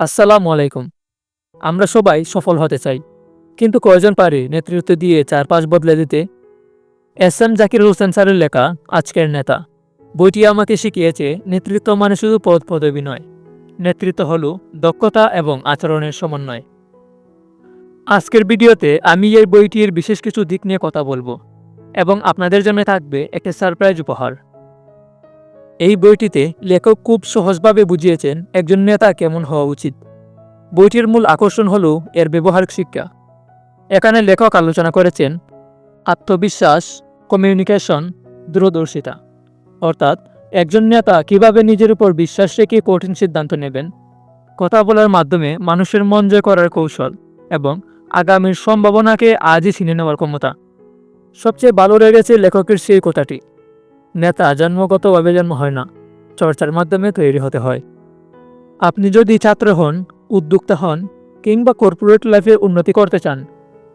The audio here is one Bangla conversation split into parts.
আসসালামু আলাইকুম। আমরা সবাই সফল হতে চাই। কিন্তু কয়জন পারে নেতৃত্ব দিয়ে চারপাশ বদলে দিতে? এস এম জাকির হোসেন স্যারের লেখা, আজকের নেতা। বইটি আমাকে শিখিয়েছে, নেতৃত্ব মানে শুধু পদ পদবি নয়। নেতৃত্ব হল দক্ষতা এবং আচরণের সমন্বয়। আজকের ভিডিওতে আমি এই বইটির বিশেষ কিছু দিক নিয়ে কথা বলব এবং আপনাদের জন্য থাকবে একটা সারপ্রাইজ উপহার। এই বইটিতে লেখক খুব সহজভাবে বুঝিয়েছেন একজন নেতা কেমন হওয়া উচিত। বইটির মূল আকর্ষণ হল এর ব্যবহারিক শিক্ষা। এখানে লেখক আলোচনা করেছেন, আত্মবিশ্বাস, কমিউনিকেশন, দূরদর্শিতা। অর্থাৎ একজন নেতা কীভাবে নিজের উপর বিশ্বাস রেখে কঠিন সিদ্ধান্ত নেবেন? কথা বলার মাধ্যমে মানুষের মন জয় করার কৌশল এবং আগামীর সম্ভাবনাকে আজই চিনে নেওয়ার ক্ষমতা। সবচেয়ে ভালো লেগেছে লেখকের সেই কথাটি। নেতা জন্মগতভাবে জন্ম হয় না, চর্চার মাধ্যমে তৈরি হতে হয়। আপনি যদি ছাত্র হন, উদ্যোক্তা হন, কিংবা কর্পোরেট লাইফে উন্নতি করতে চান,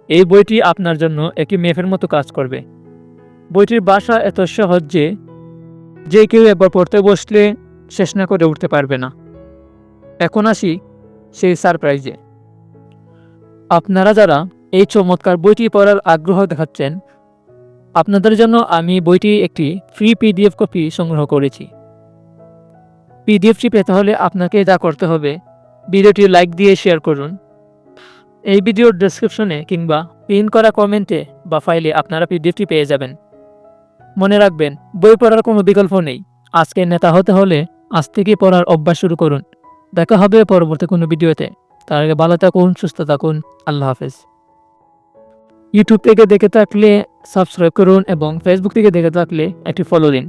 এই বইটি আপনার জন্য একটি মেফের মতো কাজ করবে। বইটির বাসা এত সহজ যে যে কেউ একবার পড়তে বসলে শেষ না করে উঠতে পারবে না। এখন আসি সেই সারপ্রাইজে। আপনারা যারা এই চমৎকার বইটি পড়ার আগ্রহ দেখাচ্ছেন আপনাদের জন্য আমি বইটি একটি ফ্রি পিডিএফ কপি সংগ্রহ করেছি। পিডিএফটি পেতে হলে আপনাকে যা করতে হবে, ভিডিওটি লাইক দিয়ে শেয়ার করুন। এই ভিডিওর ডেসক্রিপশনে কিংবা পিন করা কমেন্টে বা ফাইলে আপনারা পিডিএফটি পেয়ে যাবেন। মনে রাখবেন, বই পড়ার কোনো বিকল্প নেই। আজকে নেতা হতে হলে আজ থেকে পড়ার অভ্যাস শুরু করুন। দেখা হবে পরবর্তী কোনো ভিডিওতে তার আগে ভালো থাকুন, সুস্থ থাকুন। আল্লাহ হাফেজ। ইউটিউব থেকে দেখে থাকলে সাবস্ক্রাইব করুন এবং ফেসবুক থেকে দেখে থাকলে একটি ফলো দিন।